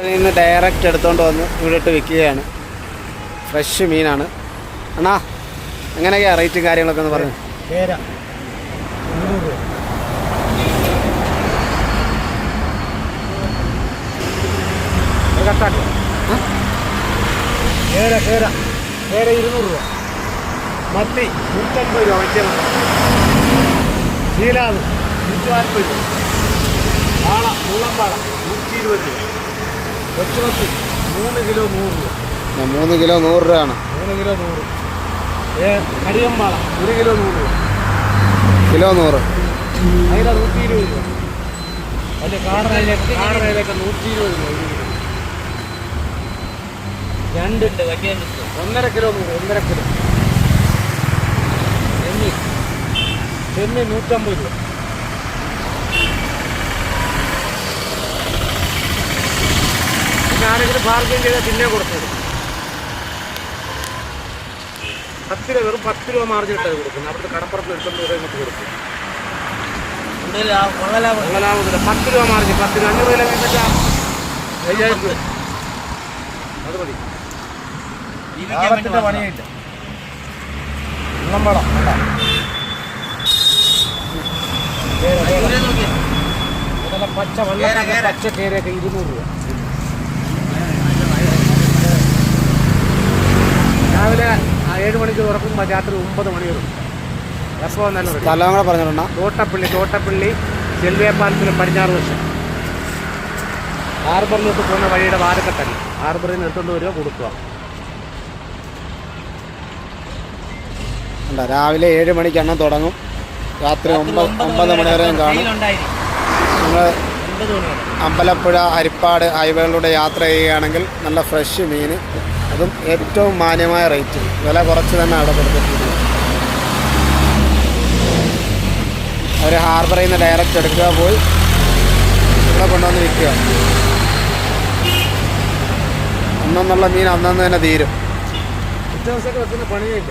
നിന്ന് ഡയറക്റ്റ് എടുത്തുകൊണ്ട് വന്ന് ഇവിടെ ഇട്ട് വിൽക്കുകയാണ് ഫ്രഷ് മീനാണ്. അണ്ണാ എങ്ങനെയൊക്കെയാണ് റേറ്റും കാര്യങ്ങളൊക്കെ ഒന്ന് പറഞ്ഞു. ഇരുന്നൂറ് രൂപ. മത്തി നൂറ്റമ്പത് രൂപ മത്തി. ശീലാവ് നൂറ്റി നാൽപ്പത് രൂപ. വാള മുള്ളംപാള നൂറ്റി ഇരുപത് രൂപ. കൊച്ചുമത്തി മൂന്ന് കിലോ നൂറ് രൂപ. ആ, മൂന്ന് കിലോ നൂറ് രൂപയാണ്. മൂന്ന് കിലോ നൂറ്. ഒരു കിലോ നൂറ് രൂപ. കിലോ നൂറ്. അതിലെ നൂറ്റി ഇരുപത് രൂപ. വലിയ കാടറയിലേക്ക് കാടറയിലേക്ക് നൂറ്റി ഇരുപത് രൂപ ഒരു കിലോ. രണ്ടുണ്ട് വലിയ ഒന്നര കിലോ നൂറ് ഒന്നര കിലോ. ചെമ്മീൻ. ചെമ്മീൻ നൂറ്റമ്പത് രൂപ. ആരെങ്കിലും ബാർഗൈൻ ചെയ്താൽ പിന്നെ കൊടുത്തു കൊടുക്കും പത്ത് രൂപ വെറും പത്ത് രൂപ മാർജിൻ ഇട്ടത് കൊടുക്കുന്നത് അവിടുത്തെ കടപ്പുറത്ത് എടുത്തോണ്ട് രൂപ ഇങ്ങോട്ട് കൊടുക്കും പത്ത് രൂപ മാർജിൻ പത്ത് രൂപ അഞ്ഞൂറ് വെച്ചാൽ അയ്യായിരം രൂപ. അത് മതി. പച്ച വെള്ള പച്ച കേരയൊക്കെ ഇരുന്നൂറ് രൂപ രാവിലെ ആ ഏഴ് മണിക്ക് തുറക്കുമ്പോൾ രാത്രി ഒമ്പത് മണി വരും. എപ്പോൾ വന്നാലും ready. സ്ഥലം കൂടെ പറഞ്ഞിട്ടുണ്ടോ തോട്ടപ്പള്ളി തോട്ടപ്പള്ളി ചെൽവിയപ്പാലത്തിന് പടിഞ്ഞാറ് വശം. ഹാർബറിലോട്ട് പോകുന്ന വഴിയുടെ വാരക്കത്തല്ല ഹാർബറിൽ നിന്ന് എടുത്തുകൊണ്ട് വരിക കൊടുക്കുക. ഉണ്ടോ രാവിലെ ഏഴ് മണിക്ക് എണ്ണം തുടങ്ങും. രാത്രി ഒമ്പത് ഒമ്പത് മണി വരെയും കാണും. നിങ്ങൾ അമ്പലപ്പുഴ ഹരിപ്പാട് ഹൈവേകളിലൂടെ യാത്ര ചെയ്യുകയാണെങ്കിൽ നല്ല ഫ്രഷ് മീൻ. അതും ഏറ്റവും മാന്യമായ റേറ്റ്. വില കുറച്ച് തന്നെ അവിടെ കൊടുത്തിട്ടുണ്ട്. അവർ ഹാർബറിൽ നിന്ന് ഡയറക്റ്റ് എടുക്കുക പോയി ഇവിടെ കൊണ്ടുവന്ന് വിൽക്കുക അന്നെന്നുള്ള മീൻ അന്നന്ന് തന്നെ തീരും. ഉച്ച ദിവസമൊക്കെ വെക്കുന്ന പണിയില്ല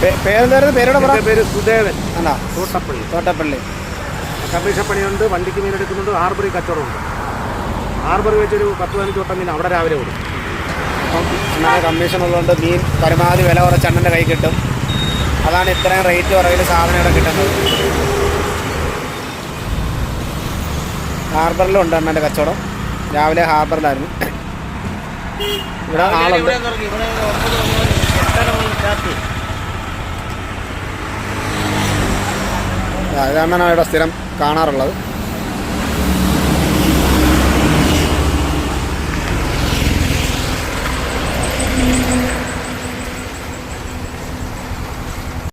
പേരെന്തായിരുന്നു പേരുടെ പേര് സുദേവൻ അല്ല തോട്ടപ്പള്ളി തോട്ടപ്പള്ളി കമ്മീഷൻ പണിയുണ്ട് വണ്ടിക്ക് മീൻ എടുക്കുന്നുണ്ട് ഹാർബറിൽ കച്ചവടമുണ്ട് ഹാർബറിൽ വെച്ചൊരു പത്ത് പതിനഞ്ച് വട്ടം മീൻ അവിടെ രാവിലെ ഓടും അപ്പം കമ്മീഷൻ ഉള്ളതുകൊണ്ട് മീൻ പരമാവധി വില കുറച്ച് അണ്ണന്റെ കൈ കിട്ടും അതാണ് ഇത്രയും റേറ്റ് കുറവിൽ സാധനം ഇവിടെ കിട്ടുന്നത് ഹാർബറിലും ഉണ്ട് അണ്ണന്റെ കച്ചവടം രാവിലെ ഹാർബറിലായിരുന്നു ഇവിടെ ആളുണ്ട് അവിടെ ഇവിടെ സ്ഥിരം കാണാറുള്ളത്.